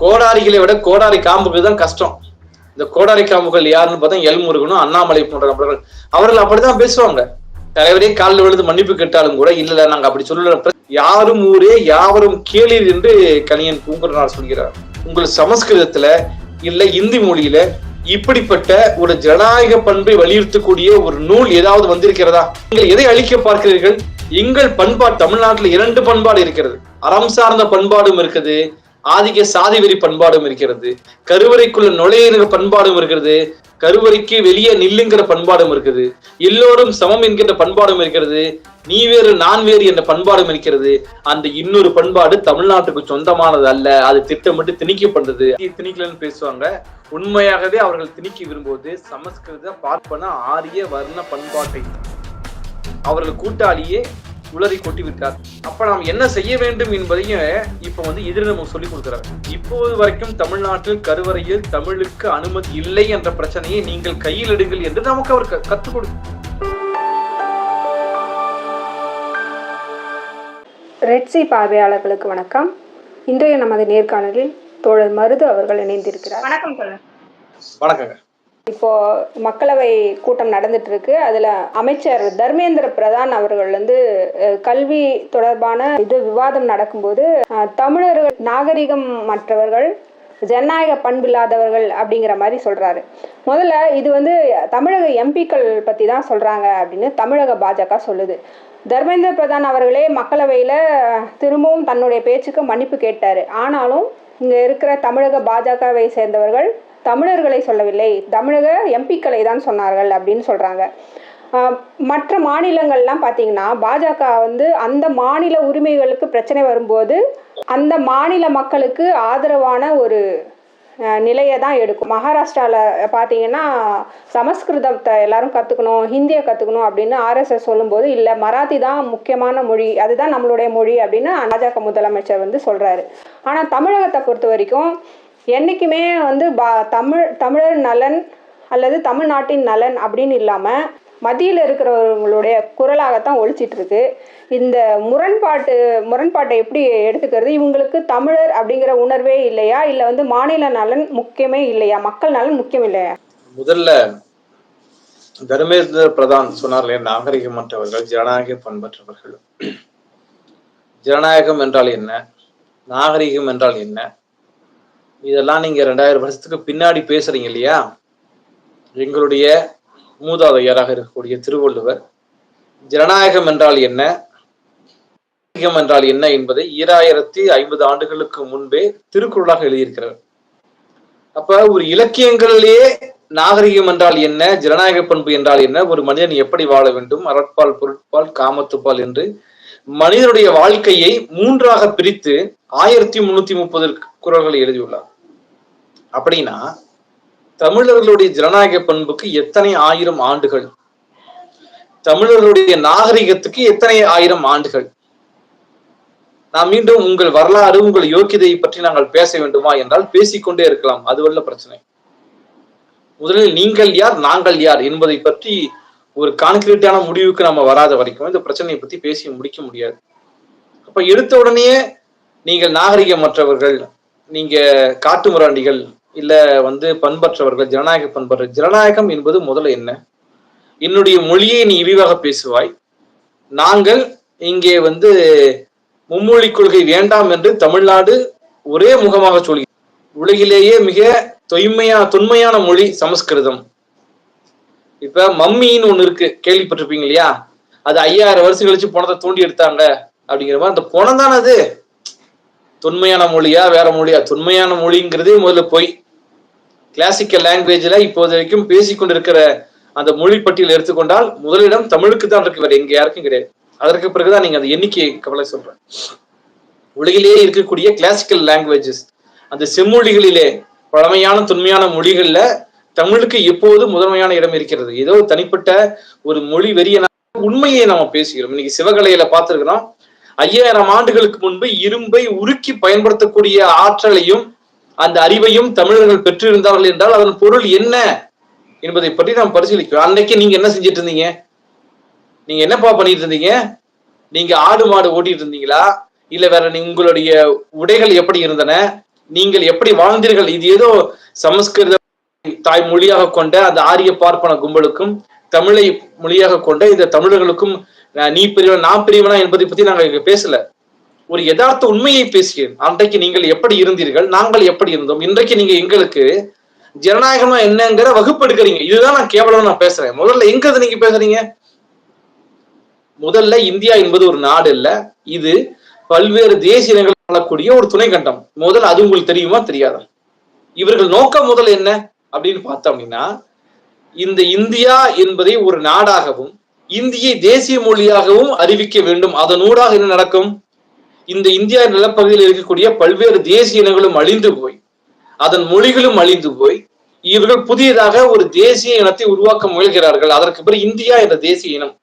கோடாரிகளை விட கோடாரி காம்புகள் தான் கஷ்டம். இந்த கோடாரி காம்புகள் யாருன்னு பார்த்தா எல் முருகனும் அண்ணாமலை போன்ற நபர்கள். அவர்கள் அப்படிதான் பேசுவாங்க. தலைவரே காலில் விழுந்து மன்னிப்பு கேட்டாலும் கூட இல்ல நாங்க அப்படி சொல்ல யாரும் ஊரே யாவரும் கேளீர் என்று கணியன் பூங்குரனார் சொல்கிறார். உங்கள் சமஸ்கிருதத்துல இல்ல இந்தி மொழியில இப்படிப்பட்ட ஒரு ஜனநாயக பண்பை வலியுறுத்தக்கூடிய ஒரு நூல் ஏதாவது வந்திருக்கிறதா? நீங்கள் எதை அழிக்க பார்க்கிறீர்கள்? எங்கள் பண்பாடு தமிழ்நாட்டில் இரண்டு பண்பாடு இருக்கிறது. அறம் சார்ந்த பண்பாடும் இருக்குது. ஆதிக்க சாதி வெறி பண்பாடும் இருக்கிறது. கருவறைக்குள்ள நுழையிற பண்பாடும் இருக்கிறது. கருவறைக்கு வெளியே நில்லுங்கிற பண்பாடும் இருக்குது. எல்லோரும் சமம் என்கின்ற பண்பாடும் இருக்கிறது. நீ வேறு நான் வேறு என்ற பண்பாடும் இருக்கிறது. அந்த இன்னொரு பண்பாடு தமிழ்நாட்டுக்கு சொந்தமானது அல்ல. அது திட்டமிட்டு திணிக்கப்படுறது திணிக்கலன்னு பேசுவாங்க. உண்மையாகவே அவர்கள் திணிக்க விரும்புவது சமஸ்கிருத பார்ப்பன ஆரிய வர்ண பண்பாட்டை. அவர்கள் கூட்டாளியே உளறி கொட்டி விட்டார். அப்ப நாம் என்ன செய்ய வேண்டும் என்பதையும் இப்ப வந்து எதிர நமக்கு சொல்லிக் கொடுக்கிறார். இப்போது வரைக்கும் தமிழ்நாட்டில் கருவறையில் தமிழுக்கு அனுமதி இல்லை என்ற பிரச்சனையை நீங்கள் கையில் எடுங்கள் என்று நமக்கு அவர் க- கத்துக் கொடு ரெட்சி பார்வையாளர்களுக்கு வணக்கம். இன்றைய நமது நேர்காணலில் தோழர் மருது அவர்கள் இணைந்திருக்கிறார். வணக்கம் தோழர். வணக்கங்க. இப்போ மக்களவை கூட்டம் நடந்துட்டு இருக்கு அதுல அமைச்சர் தர்மேந்திர பிரதான் அவர்கள் வந்து கல்வி தொடர்பான இது விவாதம் நடக்கும்போது தமிழர்கள் நாகரிகம் மற்றவர்கள் ஜனநாயக பண்பில்லாதவர்கள் அப்படிங்கிற மாதிரி சொல்றாரு. முதல்ல இது வந்து தமிழக எம்பிக்கள் பத்தி தான் சொல்றாங்க அப்படின்னு தமிழக பாஜக சொல்லுது. தர்மேந்திர பிரதான் அவர்களே மக்களவையில் திரும்பவும் தன்னுடைய பேச்சுக்கு மன்னிப்பு கேட்டார். ஆனாலும் இங்கே இருக்கிற தமிழக பாஜகவை சேர்ந்தவர்கள் தமிழர்களை சொல்லவில்லை. தமிழக எம்பிக்களை தான் சொன்னார்கள் அப்படின்னு சொல்கிறாங்க மற்ற மாநிலங்கள்லாம் பார்த்தீங்கன்னா பாஜக வந்து அந்த மாநில உரிமைகளுக்கு பிரச்சனை வரும்போது அந்த மாநில மக்களுக்கு ஆதரவான ஒரு நிலையை தான் எடுக்கும். மகாராஷ்டிராவில் பார்த்தீங்கன்னா சமஸ்கிருதத்தை எல்லாரும் கற்றுக்கணும் ஹிந்தியை கற்றுக்கணும் அப்படின்னு ஆர்எஸ்எஸ் சொல்லும்போது இல்லை மராத்தி தான் முக்கியமான மொழி அதுதான் நம்மளுடைய மொழி அப்படின்னு பாஜக முதலமைச்சர் வந்து சொல்கிறாரு ஆனால் தமிழகத்தை பொறுத்த வரைக்கும் என்றைக்குமே வந்து பா தமிழ் தமிழர் நலன் அல்லது தமிழ்நாட்டின் நலன் அப்படின்னு இல்லாமல் மத்தியில் இருக்கிறவங்களுடைய குரலாகத்தான் ஒழிச்சிட்ருக்கு இந்த முரண்பாட்டு முரண்பாட்டை எப்படி எடுத்துக்கிறது? இவங்களுக்கு தமிழர் அப்படிங்கிற உணர்வே இல்லையா? இல்லை வந்து மாநில நலன் முக்கியமே இல்லையா? மக்கள் நலன் முக்கியம் இல்லையா? முதல்ல தர்மேந்திர பிரதான் சொன்னார்களே நாகரிகமற்றவர்கள் ஜனநாயக பண்பற்றவர்கள். ஜனநாயகம் என்றால் என்ன? நாகரிகம் என்றால் என்ன? இதெல்லாம் நீங்க ரெண்டாயிரம் வருஷத்துக்கு பின்னாடி பேசுறீங்க இல்லையா? எங்களுடைய மூதாதையராக இருக்கக்கூடிய திருவள்ளுவர் ஜனநாயகம் என்றால் என்ன? நாகரிகம் என்றால் என்ன என்பதை ஈராயிரத்தி ஐம்பது ஆண்டுகளுக்கு முன்பே திருக்குறளாக எழுதியிருக்கிறார். அப்ப ஒரு இலக்கியங்களிலேயே நாகரிகம் என்றால் என்ன ஜனநாயக பண்பு என்றால் என்ன ஒரு மனிதன் எப்படி வாழ வேண்டும் அறப்பால் பொருட்பால் காமத்துப்பால் என்று மனிதனுடைய வாழ்க்கையை மூன்றாக பிரித்து ஆயிரத்தி முன்னூத்தி முப்பது குரல்களை எழுதியுள்ளார். அப்படின்னா தமிழர்களுடைய ஜனநாயக பண்புக்கு எத்தனை ஆயிரம் ஆண்டுகள்? தமிழர்களுடைய நாகரிகத்துக்கு எத்தனை ஆயிரம் ஆண்டுகள்? நான் மீண்டும் உங்கள் வரலாறு உங்கள் யோக்கியதையை பற்றி நாங்கள் பேச வேண்டுமா என்றால் பேசிக்கொண்டே இருக்கலாம். அதுவல்ல பிரச்சனை. முதலில் நீங்கள் யார் நாங்கள் யார் என்பதை பற்றி ஒரு கான்கிரீட்டான முடிவுக்கு நம்ம வராத வரைக்கும் இந்த பிரச்சனையை பத்தி பேசி முடிக்க முடியாது. அப்ப எடுத்த உடனே நீங்கள் நாகரிகமற்றவர்கள் நீங்க காட்டுமுராண்டிகள் இல்ல வந்து பண்பற்றவர்கள் ஜனநாயக பண்பற்ற ஜனநாயகம் என்பது முதல்ல என்ன? என்னுடைய மொழியை நீ இழிவாக பேசுவாய். நாங்கள் இங்கே வந்து மும்மொழி கொள்கை வேண்டாம் என்று தமிழ்நாடு ஒரே முகமாக சொல்லி உலகிலேயே மிக தொய்மையா தொன்மையான மொழி சமஸ்கிருதம். இப்ப மம்மின்னு ஒண்ணு இருக்கு. கேள்விப்பட்டிருப்பீங்க இல்லையா? அது ஐயாயிரம் வருஷம் கழிச்சு பணத்தை தூண்டி எடுத்தாங்க அப்படிங்கிற மாதிரி. அந்த பணம் தானே அது? தொன்மையான மொழியா வேற மொழியா? தொன்மையான மொழிங்கிறதே முதல்ல போய். கிளாசிக்கல் லாங்குவேஜ்ல இப்போது வரைக்கும் பேசிக்கொண்டிருக்கிற அந்த மொழி பட்டியல் எடுத்துக்கொண்டால் முதலிடம் தமிழுக்கு தான் இருக்கு. வேற எங்க யாருக்கும் கிடையாது. அதற்கு பிறகுதான் நீங்க அந்த எண்ணிக்கை கவலை சொல்றேன். உலகிலேயே இருக்கக்கூடிய கிளாசிக்கல் லாங்குவேஜஸ் அந்த செம்மொழிகளிலே பழமையான தொன்மையான மொழிகள்ல தமிழுக்கு எப்போது முதன்மையான இடம் இருக்கிறது? ஏதோ தனிப்பட்ட ஒரு மொழி வெறிய உண்மையை நாம பேசுகிறோம். இன்னைக்கு சிவகலையில பார்த்திருக்கிறோம். ஐயாயிரம் ஆண்டுகளுக்கு முன்பு இரும்பை உருக்கி பயன்படுத்தக்கூடிய ஆற்றலையும் அந்த அறிவையும் தமிழர்கள் பெற்றிருந்தார்கள் என்றால் அதன் பொருள் என்ன என்பதை பற்றி நாம் பரிசீலிக்கிறோம். அன்னைக்கு நீங்க என்ன செஞ்சிட்டு இருந்தீங்க நீங்க என்னப்பா பண்ணிட்டு இருந்தீங்க நீங்க ஆடு மாடு ஓட்டிட்டு இருந்தீங்களா இல்ல வேற உங்களுடைய உடைகள் எப்படி இருந்தன? நீங்கள் எப்படி வாழ்ந்தீர்கள்? இது ஏதோ சமஸ்கிருத தாய் மொழியாக கொண்ட அந்த ஆரிய பார்ப்பன கும்பலுக்கும் தமிழை மொழியாக கொண்ட இந்த தமிழர்களுக்கும் நீ பிரிவன் நான் பிரிவனா என்பதை பத்தி நாங்க இங்க பேசல. ஒரு யதார்த்த உண்மையை பேசுகிறேன் அன்றைக்கு நீங்கள் எப்படி இருந்தீர்கள் நாங்கள் எப்படி இருந்தோம் இன்றைக்கு நீங்க எங்களுக்கு ஜனநாயகமா என்னங்கிற வகுப்பு எடுக்கிறீங்க. இதுதான் நான் கேவலம் நான் பேசுறேன். முதல்ல எங்க இருந்து நீங்க பேசுறீங்க? முதல்ல இந்தியா என்பது ஒரு நாடு இல்ல. இது பல்வேறு தேசிய இனங்கள் வாழக்கூடிய ஒரு துணை கண்டம் முதல்ல அது உங்களுக்கு தெரியுமா? தெரியாதா? இவர்கள் நோக்கம் முதல் என்ன? அப்படின்னு பார்த்தோம் அப்படின்னா இந்த இந்தியா என்பதை ஒரு நாடாகவும் இந்தியை தேசிய மொழியாகவும் அறிவிக்க வேண்டும். அதனூடாக என்ன நடக்கும்? இந்த இந்தியா நிலப்பகுதியில் இருக்கக்கூடிய பல்வேறு தேசிய இனங்களும் அழிந்து போய் அதன் மொழிகளும் அழிந்து போய் இவர்கள் புதியதாக ஒரு தேசிய இனத்தை உருவாக்க முயல்கிறார்கள். அதற்கு பிறகு இந்தியா என்ற தேசிய இனம்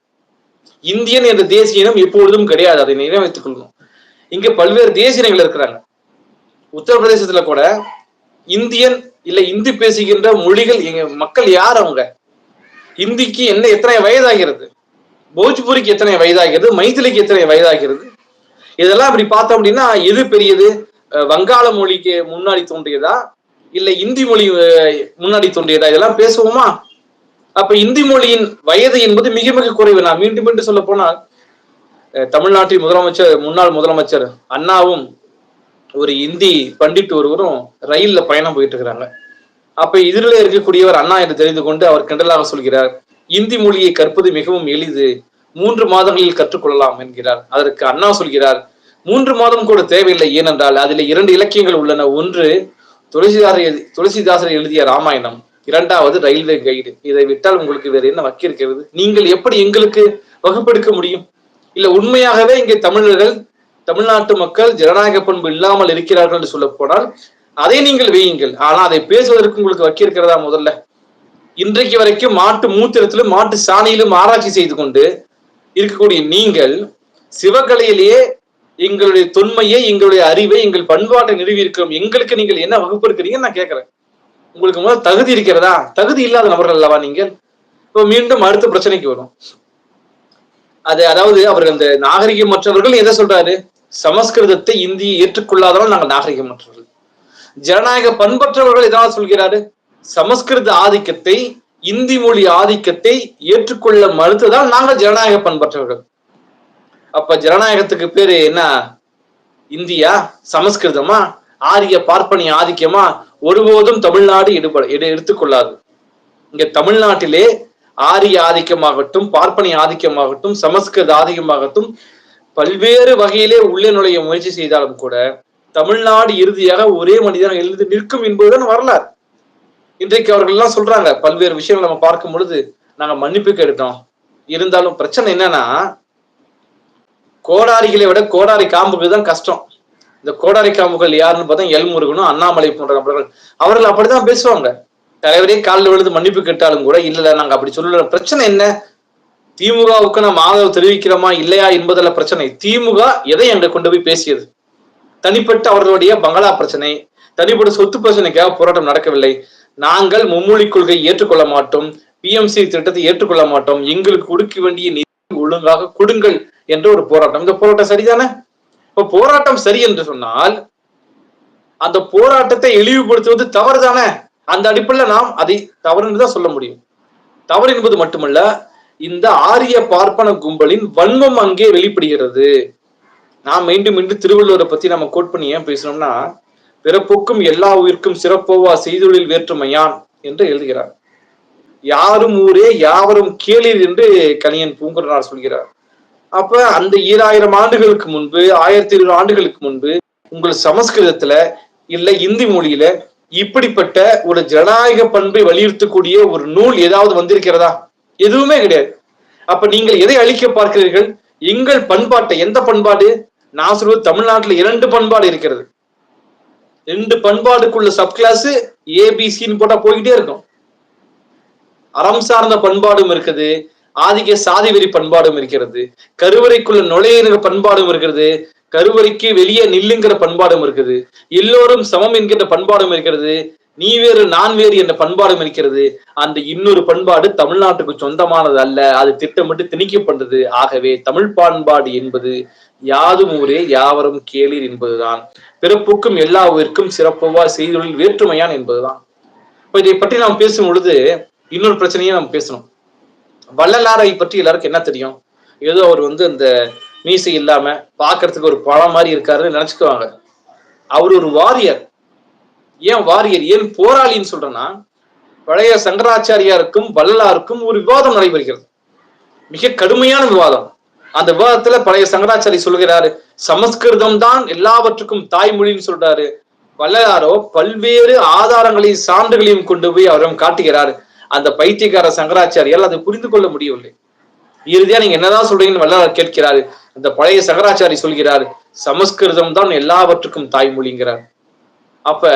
இந்தியன் என்ற தேசிய இனம் எப்பொழுதும் கிடையாது. அதை நினைவைத்துக் கொள்ளணும் இங்க பல்வேறு தேசிய இனங்கள் இருக்கிறாங்க. உத்தரப்பிரதேசத்துல கூட இந்தியன் இல்ல இந்தி பேசுகின்ற மொழிகள் எங்க மக்கள் யார் அவங்க? இந்திக்கு என்ன எத்தனை வயதாகிறது? போஜ்பூரிக்கு எத்தனை வயதாகிறது? மைதிலிக்கு எத்தனை வயதாகிறது? இதெல்லாம் அப்படி பார்த்தோம் அப்படின்னா எது பெரியது? வங்காள மொழிக்கு முன்னாடி தோன்றியதா? இல்ல இந்தி மொழி முன்னாடி தோன்றியதா? இதெல்லாம் பேசுவோமா? அப்ப இந்தி மொழியின் வயது என்பது மிக மிக குறைவு. நான் மீண்டும் மீண்டும் சொல்ல போனால் தமிழ்நாட்டின் முதலமைச்சர் முன்னாள் முதலமைச்சர் அண்ணாவும் ஒரு இந்தி பண்டிட் ஒருவரும் ரயில்ல பயணம் போயிட்டு இருக்கிறாங்க அப்ப இதுல இருக்கக்கூடியவர் அண்ணா என்று தெரிந்து கொண்டு அவர் கிண்டலாக சொல்கிறார் இந்தி மொழியை கற்பது மிகவும் எளிது மூன்று மாதங்களில் கற்றுக்கொள்ளலாம் என்கிறார். அதற்கு அண்ணா சொல்கிறார் மூன்று மாதம் கூட தேவையில்லை ஏனென்றால் அதில் இரண்டு இலக்கியங்கள் உள்ளன. ஒன்று துளசிதாசர் துளசிதாசர் எழுதிய ராமாயணம் இரண்டாவது ரயில்வே கைடு. இதை விட்டால் உங்களுக்கு வேற என்ன வக்கி இருக்கிறது? நீங்கள் எப்படி எங்களுக்கு வகுப்பெடுக்க முடியும்? இல்ல உண்மையாகவே இங்கே தமிழர்கள் தமிழ்நாட்டு மக்கள் ஜனநாயக பண்பு இல்லாமல் இருக்கிறார்கள் என்று சொல்ல போனால் அதை நீங்கள் வையுங்கள். ஆனா அதை பேசுவதற்கு உங்களுக்கு வக்கி இருக்கிறதா முதல்ல? இன்றைக்கு வரைக்கும் மாட்டு மூத்திரத்திலும் மாட்டு சாணியிலும் ஆராய்ச்சி செய்து கொண்டு இருக்கக்கூடிய நீங்கள் சிவகலையிலேயே எங்களுடைய தொன்மையை எங்களுடைய அறிவை எங்கள் பண்பாட்டை நிறுவி இருக்கிறோம் எங்களுக்கு நீங்கள் என்ன வகுப்பு இருக்கிறீங்கன்னு நான் கேட்கிறேன். உங்களுக்கு முதல்ல தகுதி இருக்கிறதா? தகுதி இல்லாத நபர்கள் அல்லவா நீங்கள்? இப்போ மீண்டும் அடுத்த பிரச்சனைக்கு வரும். அது அதாவது அவர் அந்த நாகரிகம் மற்றவர்கள் எதை சொல்றாரு? சமஸ்கிருதத்தை இந்தியை ஏற்றுக்கொள்ளாதவர்கள் நாங்கள் நாகரிகமற்றவர்கள். ஜனநாயக பண்பற்றவர்கள் இதனால் சொல்கிறாரு? சமஸ்கிருத ஆதிக்கத்தை இந்தி மொழி ஆதிக்கத்தை ஏற்றுக்கொள்ள மறுத்ததால் நாங்கள் ஜனநாயக பண்பற்றவர்கள். அப்ப ஜனநாயகத்துக்கு பேரு என்ன? இந்தியா? சமஸ்கிருதமா? ஆரிய பார்ப்பனிய ஆதிக்கமா? ஒருபோதும் தமிழ்நாடு எடுபட எடுத்துக்கொள்ளாது. இங்க தமிழ்நாட்டிலே ஆரிய ஆதிக்கமாகட்டும் பார்ப்பனி ஆதிக்கமாகட்டும் சமஸ்கிருத ஆதிக்கமாகட்டும் பல்வேறு வகையிலே உள்ளே நுழைய முயற்சி செய்தாலும் கூட தமிழ்நாடு இறுதியாக ஒரே மனிதன் எழுந்து நிற்கும் என்பதுதான் வரலாறு. இன்றைக்கு அவர்கள் எல்லாம் சொல்றாங்க பல்வேறு விஷயங்கள் நம்ம பார்க்கும் பொழுது நாங்க மன்னிப்பு கேட்டோம். இருந்தாலும் பிரச்சனை என்னன்னா கோடாரிகளை விட கோடாரி காம்புக்கு தான் கஷ்டம். இந்த கோடாரி காம்புகள் யாருன்னு பார்த்தா எல்முருகனும் அண்ணாமலை போன்ற நபர்கள். அவர்கள் அப்படிதான் பேசுவாங்க. தலைவரே காலில் விழுந்து மன்னிப்பு கேட்டாலும் கூட இல்ல இல்ல நாங்க அப்படி சொல்லல. பிரச்சனை என்ன? திமுகவுக்கு நாம் ஆதரவு தெரிவிக்கிறோமா இல்லையா என்பதில் பிரச்சனை. திமுக எதை எங்க கொண்டு போய் பேசியது? தனிப்பட்ட அவர்களுடைய பங்களா பிரச்சனை தனிப்பட்ட சொத்து பிரச்சனைக்காக போராட்டம் நடக்கவில்லை. நாங்கள் மும்மொழி கொள்கையை ஏற்றுக்கொள்ள மாட்டோம் பிஎம்சி திட்டத்தை ஏற்றுக்கொள்ள மாட்டோம். எங்களுக்கு கொடுக்க வேண்டிய நிதி ஒழுங்காக கொடுங்கள் என்ற ஒரு போராட்டம். இந்த போராட்டம் சரிதானே? இப்ப போராட்டம் சரி என்று சொன்னால் அந்த போராட்டத்தை இழிவுபடுத்துவது தவறுதானே? அந்த அடிப்படையில் நாம் அதை தவறுன்னு தான் சொல்ல முடியும். தவறு என்பது மட்டுமல்ல இந்த ஆரிய பார்ப்பன கும்பலின் வன்மம் அங்கே வெளிப்படுகிறது. நான் மீண்டும் மீண்டும் திருவள்ளுவரை பத்தி நம்ம கோட் பண்ணி ஏன் பேசணும்னா பிறப்புக்கும் எல்லா உயிர்க்கும் சிறப்போவா செய்தொழில் வேற்றுமையான் என்று எழுதுகிறார். யாரும் ஊரே யாவரும் கேளீர் என்று கணியன் பூங்குறனார் சொல்கிறார். அப்ப அந்த ஈராயிரம் ஆண்டுகளுக்கு முன்பு ஆயிரத்தி இருநூறு ஆண்டுகளுக்கு முன்பு உங்கள் சமஸ்கிருதத்துல இல்ல இந்தி மொழியில இப்படிப்பட்ட ஒரு ஜனநாயக பண்பை வலியுறுத்தக்கூடிய ஒரு நூல் ஏதாவது வந்திருக்கிறதா? எதுவுமே கிடையாது. அப்ப நீங்கள் எதை அழிக்க பார்க்கிறீர்கள்? எங்கள் பண்பாட்டை எந்த பண்பாடு? நான் சொல்வது தமிழ்நாட்டுல இரண்டு பண்பாடு இருக்கிறது. ரெண்டு பண்பாடுக்குள்ள சப் கிளாஸ் ஏபிசின்னு போட்டா போய்கிட்டே இருக்கும். அறம் சார்ந்த பண்பாடும் இருக்குது. ஆதிக்க சாதி வெறி பண்பாடும் இருக்கிறது. கருவறைக்குள்ள நுழையிற பண்பாடும் இருக்கிறது. கருவறைக்கு வெளியே நில்லுங்கிற பண்பாடும் இருக்குது. எல்லோரும் சமம் என்கின்ற பண்பாடும் இருக்கிறது. நீ வேறு நான் வேறு என்ற பண்பாடும் இருக்கிறது. அந்த இன்னொரு பண்பாடு தமிழ்நாட்டுக்கு சொந்தமானது அல்ல. அது திட்டமிட்டு திணிக்கப்பட்டது. ஆகவே தமிழ் பண்பாடு என்பது யாதும் ஊரே யாவரும் கேளீர் என்பதுதான். பிறப்புக்கும் எல்லா ஊருக்கும் சிறப்புவா செய்தொழில் வேற்றுமையான் என்பதுதான். இப்ப இதை பற்றி நாம் பேசும் பொழுது இன்னொரு பிரச்சனையை நாம் பேசணும். வள்ளலாரை பற்றி எல்லாருக்கும் என்ன தெரியும்? ஏதோ அவர் வந்து அந்த மீசை இல்லாம பாக்குறதுக்கு ஒரு பழம் மாதிரி இருக்காருன்னு நினைச்சுக்குவாங்க. அவர் ஒரு வாரியர். ஏன் வாரியர் ஏன் போராளின்னு சொல்றேன்னா பழைய சங்கராச்சாரியாருக்கும் வள்ளலாருக்கும் ஒரு விவாதம் நடைபெறுகிறது. மிக கடுமையான விவாதம். அந்த விவாதத்துல பழைய சங்கராச்சாரி சொல்கிறாரு சமஸ்கிருதம் தான் எல்லாவற்றுக்கும் தாய்மொழின்னு சொல்றாரு. வள்ளலாரோ பல்வேறு ஆதாரங்களையும் சான்றுகளையும் கொண்டு போய் அவரும் காட்டுகிறார். அந்த பைத்தியக்கார சங்கராச்சாரியால் அதை புரிந்து கொள்ள முடியவில்லை. இறுதியா நீங்க என்னதான் சொல்றீங்கன்னு வள்ளலார் கேட்கிறாரு. அந்த பழைய சங்கராச்சாரி சொல்கிறார் சமஸ்கிருதம் தான் எல்லாவற்றுக்கும் தாய்மொழிங்கிறார். அப்ப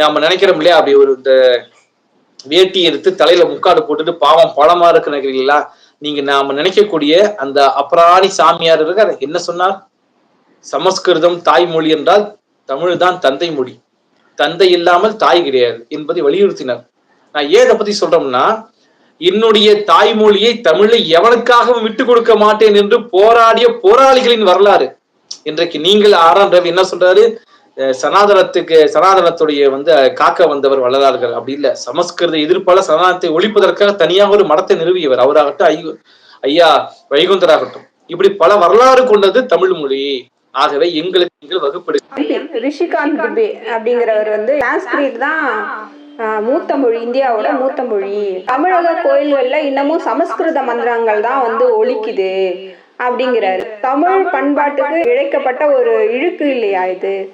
நாம நினைக்கிறோம் இல்லையா? அப்படி ஒரு இந்த வேட்டி எடுத்து தலையில முக்காடு போட்டுட்டு பாவம் பழமா இருக்கு நினைக்கிறீங்களா நீங்க நாம நினைக்கக்கூடிய அந்த அபராணி சாமியார் இருக்கார். என்ன சொன்னார்? சமஸ்கிருதம் தாய்மொழி என்றால் தமிழ் தான் தந்தை மொழி. தந்தை இல்லாமல் தாய் கிடையாது என்பதை வலியுறுத்தினார். நான் ஏதை பத்தி சொல்றோம்னா என்னுடைய தாய்மொழியை தமிழை எவனுக்காகவும் விட்டு கொடுக்க மாட்டேன் என்று போராடிய போராளிகளின் வரலாறு. இன்றைக்கு நீங்கள் ஆறாம் ரவி என்ன சொல்றாரு? சனாதனத்துக்கு சனாதனத்துடைய வந்து காக்க வந்தவர் வள்ளலார்கள். அப்படி இல்ல. சமஸ்கிருத எதிர்ப்பால சனாதனத்தை ஒழிப்பதற்காக தனியாக ஒரு மடத்தை நிறுவியவர். அவராகட்டும் ஐ- ஐயா வைகுந்தராகட்டும். இப்படி பல வரலாறு கொண்டது தமிழ் மொழி. ஆகவே எங்களுக்கு நீங்கள் வகுப்பெடு ரிஷிகாந்த் துபே அப்படிங்கிறவர் வந்து சான்ஸ்கிரிட் தான் ஆஹ், மூத்த மொழி இந்தியாவோட மூத்த மொழி. தமிழக கோயில்கள்ல இன்னமும் சமஸ்கிருத மந்திரங்கள் தான் வந்து ஒழிக்குது அப்படிங்கிறாரு. தமிழ் பண்பாட்டுக்கு இழைக்கப்பட்ட ஒரு இழுக்கு இல்லையா இது?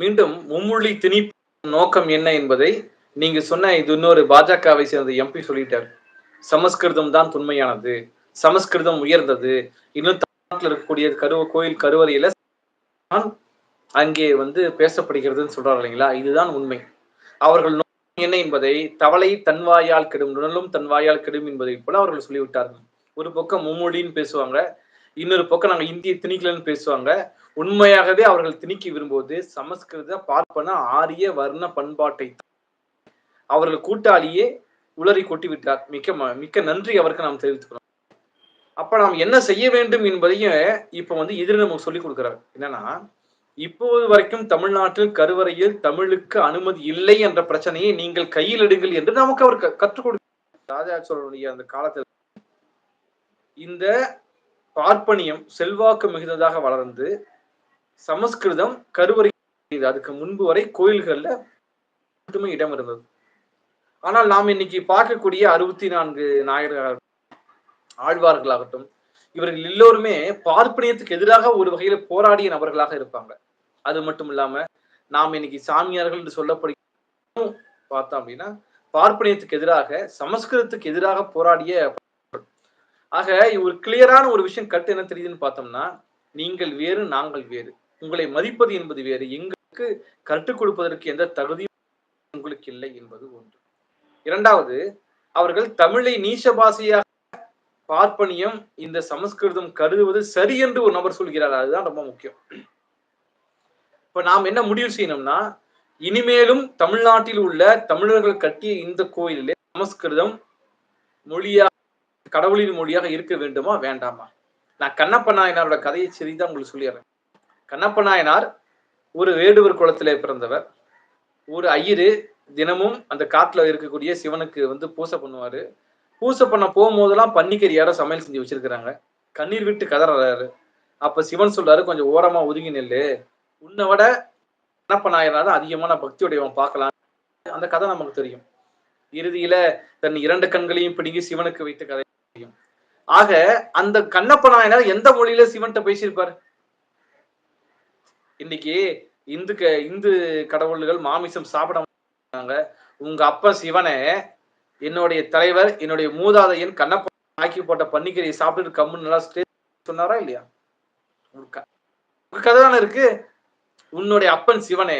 மீண்டும் மும்மொழி திணிப்பு நோக்கம் என்ன என்பதை நீங்க சொன்ன இது இன்னொரு பாஜகவை சேர்ந்த எம்பி சொல்லிட்டார். சமஸ்கிருதம் தான் தொன்மையானது. சமஸ்கிருதம் உயர்ந்தது. இன்னும் தமிழ்நாட்டில் இருக்கக்கூடிய கருவ கோயில் கருவறையில அங்கே வந்து பேசப்படுகிறதுன்னு சொல்றாரு இல்லைங்களா? இதுதான் உண்மை. அவர்கள் நோக்கம் என்ன என்பதை தவளை தன்வாயால் கெடும் நுணலும் தன்வாயால் கெடும் என்பதை போல அவர்கள் சொல்லிவிட்டார்கள். ஒரு பக்கம் மும்மொழின்னு பேசுவாங்க இன்னொரு பக்கம் நாங்க இந்திய திணிக்கலன்னு பேசுவாங்க உண்மையாகவே அவர்கள் திணிக்க விரும்புவது சமஸ்கிருத பார்ப்பன ஆரிய வர்ண பண்பாட்டை அவர்கள் கூட்டாளியே உளறி கொட்டி விட்டார் மிக்க ம- மிக்க நன்றி அவருக்கு நாம் தெரிவித்துக்கிறோம் அப்ப நாம் என்ன செய்ய வேண்டும் என்பதையும் இப்ப வந்து எதிர நமக்கு சொல்லிக் கொடுக்கிறார். என்னன்னா இப்போது வரைக்கும் தமிழ்நாட்டில் கருவறையில் தமிழுக்கு அனுமதி இல்லை என்ற பிரச்சனையை நீங்கள் கையில் எடுங்கள் என்று நமக்கு அவர் க- கற்றுக் கொடுக்கிறார் ராஜா சோழனுடைய அந்த காலத்தில் இந்த பார்ப்பனியம் செல்வாக்கு மிகுந்ததாக வளர்ந்து சமஸ்கிருதம் கருவறை அதுக்கு முன்பு வரை கோயில்கள்ல மட்டுமே இடம் இருந்தது. ஆனால் நாம் இன்னைக்கு பார்க்கக்கூடிய அறுபத்தி நான்கு நாயகர்கள் ஆழ்வார்களாகட்டும் இவர்கள் எல்லோருமே பார்ப்பனியத்துக்கு எதிராக ஒரு வகையில போராடிய நபர்களாக இருப்பாங்க. அது மட்டும் இல்லாம நாம் இன்னைக்கு சாமியார்கள் என்று சொல்லப்படுகிறோம் பார்த்தோம் அப்படின்னா பார்ப்பனியத்துக்கு எதிராக சமஸ்கிருதத்துக்கு எதிராக போராடிய ஆக ஒரு கிளியரான ஒரு விஷயம் கட்டு என்ன தெரியுதுன்னு பார்த்தோம்னா நீங்கள் வேறு நாங்கள் வேறு. உங்களை மதிப்பது என்பது வேறு. எங்களுக்கு கற்றுக் கொடுப்பதற்கு எந்த தகுதியும் உங்களுக்கு இல்லை என்பது ஒன்று. இரண்டாவது அவர்கள் தமிழை நீச பாஷையாக பார்ப்பனியம் இந்த சமஸ்கிருதம் கருதுவது சரி என்று ஒரு நபர் சொல்கிறார். அதுதான் ரொம்ப முக்கியம். இப்ப நாம் என்ன முடிவு செய்யணும்னா இனிமேலும் தமிழ்நாட்டில் உள்ள தமிழர்கள் கட்டிய இந்த கோயிலிலே சமஸ்கிருதம் மொழியாக கடவுளின் மொழியாக இருக்க வேண்டுமா வேண்டாமா? நான் கண்ணப்ப நாயனாரோட கதையை சரிதான் உங்களுக்கு சொல்லிடுறேன். கண்ணப்ப நாயனார் ஒரு வேடுவர் குலத்திலே பிறந்தவர். ஒரு ஐயரு தினமும் அந்த காட்டுல இருக்கக்கூடிய சிவனுக்கு வந்து பூசை பண்ணுவாரு. பூசை பண்ண போகும்போதெல்லாம் பன்னிக்கறியார சமையல் செஞ்சு வச்சிருக்கிறாங்க. கண்ணீர் விட்டு கதறாரு. அப்ப சிவன் சொல்றாரு கொஞ்சம் ஓரமா ஒதுங்கி நெல்லு. உன்னை விட கண்ணப்ப நாயனார் தான் அதிகமான பக்தியுடையவன் பார்க்கலாம். அந்த கதை நமக்கு தெரியும். இறுதியில தன் இரண்டு கண்களையும் பிடுங்கி சிவனுக்கு வைத்த கதை தெரியும் ஆக அந்த கண்ணப்ப நாயனார் எந்த மொழியில சிவன்கிட்ட பேசியிருப்பாரு? இன்னைக்கு இந்து க- இந்து கடவுள்கள் மாமிசம் சாப்பிட மாட்டாங்க உங்க அப்பா சிவனை என்னுடைய தலைவர் என்னுடைய மூதாதையன் கண்ணப்ப ஆக்கி போட்ட பன்னிக்கறியை சாப்பிட்டு கம்முன்னு நல்லா சொன்னாரா இல்லையா? உங்க கதை தானே இருக்கு. உன்னுடைய அப்பன் சிவனே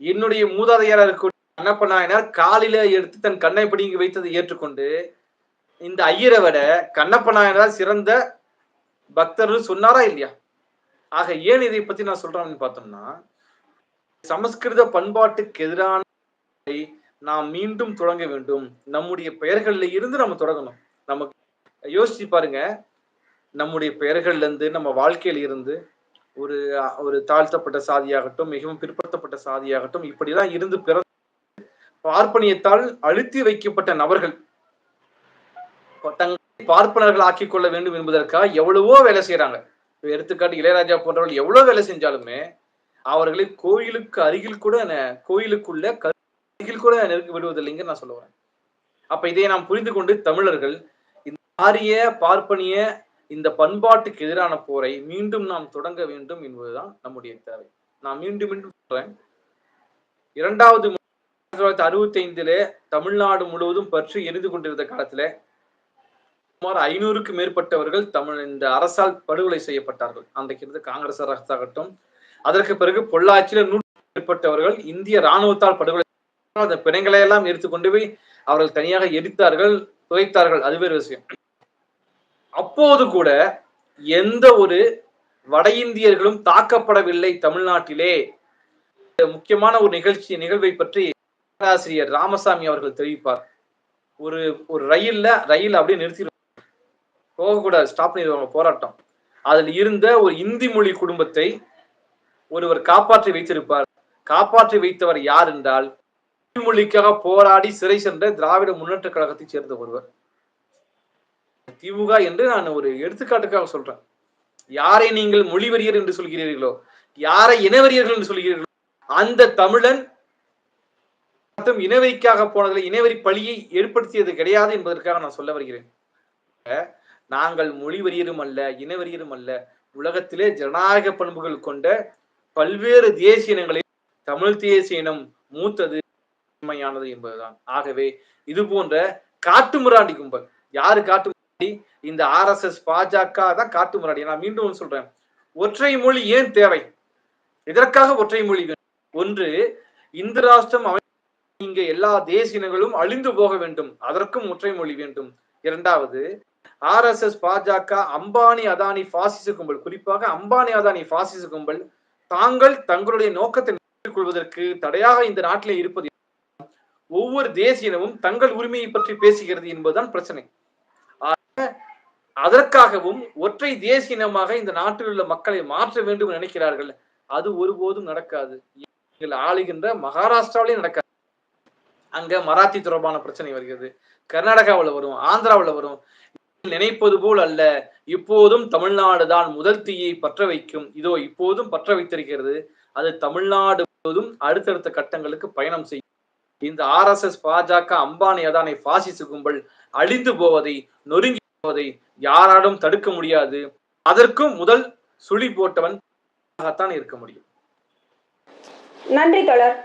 என்னுடைய மூதாதையாரா இருக்க கண்ணப்ப நாயனார் காலில எடுத்து தன் கண்ணை பிடிங்கி வைத்ததை ஏற்றுக்கொண்டு இந்த ஐயரை விட கண்ணப்ப நாயனார் சிறந்த பக்தர்னு சொன்னாரா இல்லையா? ஆக ஏன் இதை பத்தி நான் சொல்றேன்னு பார்த்தோம்னா சமஸ்கிருத பண்பாட்டுக்கு எதிரான நாம் மீண்டும் தொடங்க வேண்டும். நம்முடைய பெயர்கள்ல இருந்து நம்ம தொடங்கணும். நமக்கு யோசிச்சு பாருங்க. நம்முடைய பெயர்கள்ல இருந்து நம்ம வாழ்க்கையில இருந்து ஒரு ஒரு தாழ்த்தப்பட்ட சாதியாகட்டும் மிகவும் பிற்படுத்தப்பட்ட சாதியாகட்டும் இப்படிதான் இருந்து பிற பார்ப்பனியத்தால் அழுத்தி வைக்கப்பட்ட நபர்கள் தங்களை பார்ப்பனர்கள் ஆக்கிக் கொள்ள வேண்டும் என்பதற்காக எவ்வளவோ வேலை செய்யறாங்க எடுத்துக்காட்டு இளையராஜா போன்றவர்கள் எவ்வளவு வேலை செஞ்சாலுமே அவர்களை கோயிலுக்கு அருகில் கூட கோயிலுக்குள்ள அருகில் கூட நெருக்கி விடுவதில்லைங்க நான் சொல்ல வரேன். அப்ப இதை நாம் புரிந்து கொண்டு தமிழர்கள் இந்த ஆரிய பார்ப்பனிய இந்த பண்பாட்டுக்கு எதிரான போரை மீண்டும் நாம் தொடங்க வேண்டும் என்பதுதான் நம்முடைய தேவை. நான் மீண்டும் மீண்டும் சொல்றேன். இரண்டாவது ஆயிரத்தி தொள்ளாயிரத்தி அறுபத்தி ஐந்திலே தமிழ்நாடு முழுவதும் பற்றி எரிந்து கொண்டிருந்த காலத்திலே சுமார் ஐநூறுக்கு மேற்பட்டவர்கள் தமிழ் இந்த அரசால் படுகொலை செய்யப்பட்டார்கள். அன்றைக்கு இருந்து காங்கிரஸ் அரசாகட்டும் அதற்கு பிறகு பொள்ளாச்சியில நூற்றுக்கும் மேற்பட்டவர்கள் இந்திய ராணுவத்தால் படுகொலை அந்த பிணங்களை எல்லாம் எடுத்துக்கொண்டு போய் அவர்கள் தனியாக எரித்தார்கள் துவைத்தார்கள் அது வேறு விஷயம். அப்போது கூட எந்த ஒரு வட இந்தியர்களும் தாக்கப்படவில்லை தமிழ்நாட்டிலே. முக்கியமான ஒரு நிகழ்ச்சி நிகழ்வை பற்றி ஆசிரியர் ராமசாமி அவர்கள் தெரிவிப்பார். ஒரு ஒரு ரயில்ல ரயில் அப்படியே நிறுத்தி போகக்கூடாது. ஸ்டாப் பண்ணிடுவாங்க. போராட்டம். அதில் இருந்த ஒரு இந்தி மொழி குடும்பத்தை ஒருவர் காப்பாற்றி வைத்திருப்பார். காப்பாற்றி வைத்தவர் யார் என்றால் இந்தி மொழிக்காக போராடி சிறை சென்ற திராவிட முன்னேற்ற கழகத்தைச் சேர்ந்த ஒருவர். திமுக என்று நான் ஒரு எடுத்துக்காட்டுக்காக சொல்றேன். யாரை நீங்கள் மொழிவெறியர் என்று சொல்கிறீர்களோ யாரை இனவெறியர்கள் என்று சொல்கிறீர்களோ அந்த தமிழன் மற்றும் இனவெறிக்காக போனதில் இனவெறி பழியை ஏற்படுத்தியது கிடையாது என்பதற்காக நான் சொல்ல வருகிறேன். நாங்கள் மொழிவெறியரும் அல்ல இனவெறியரும் அல்ல. உலகத்திலே ஜனநாயக பண்புகள் கொண்ட பல்வேறு தேசிய இனங்களில் தமிழ் தேசிய இனம் மூத்தது உண்மையானது என்பதுதான். ஆகவே இது போன்ற காட்டுமிராண்டி கும்பல். யாரு காட்டுமிராண்டி இந்த ஆர் எஸ் எஸ் பாஜக தான் காட்டுமிராண்டி நான் மீண்டும் சொல்றேன். ஒற்றை மொழி ஏன் தேவை? எதற்காக ஒற்றை மொழி வேண்டும்? ஒன்று இந்து ராஷ்டிரம் அமை இங்க எல்லா தேசிய இனங்களும் அழிந்து போக வேண்டும். அதற்கும் ஒற்றை மொழி வேண்டும். இரண்டாவது ஆர் எஸ் எஸ் பாஜக அம்பானி அதானி பாசிச கும்பல். குறிப்பாக அம்பானி அதானி பாசிச கும்பல் தாங்கள் தங்களுடைய நோக்கத்தை கொள்வதற்கு தடையாக இந்த நாட்டிலே இருப்பது ஒவ்வொரு தேசியனமும் தங்கள் உரிமையை பற்றி பேசுகிறது என்பதுதான் பிரச்சனை. அதற்காகவும் ஒற்றை தேசியனமாக இந்த நாட்டில் உள்ள மக்களை மாற்ற வேண்டும் நினைக்கிறார்கள். அது ஒருபோதும் நடக்காது. நீங்கள் ஆளுகின்ற மகாராஷ்டிராவிலே நடக்காது. அங்க மராத்தி தொடர்பான பிரச்சனை வருகிறது. கர்நாடகாவில் வரும் ஆந்திராவில் வரும் நினைப்பது போல் அல்ல. இப்போதும் தமிழ்நாடு தான் முதல் தீயை பற்ற வைக்கும். இதோ இப்போதும் பற்ற வைத்திருக்கிறது. அது தமிழ்நாடு முழுவதும் அடுத்தடுத்த கட்டங்களுக்கு பயணம் செய்யும் இந்த ஆர் எஸ் எஸ் பாஜக அம்பானி அதானை பாசிசு கும்பல் அழிந்து போவதை நொறுங்கி போவதை யாராலும் தடுக்க முடியாது. அதற்கும் முதல் சுழி போட்டவன் தான் இருக்க முடியும். நன்றி தொடர்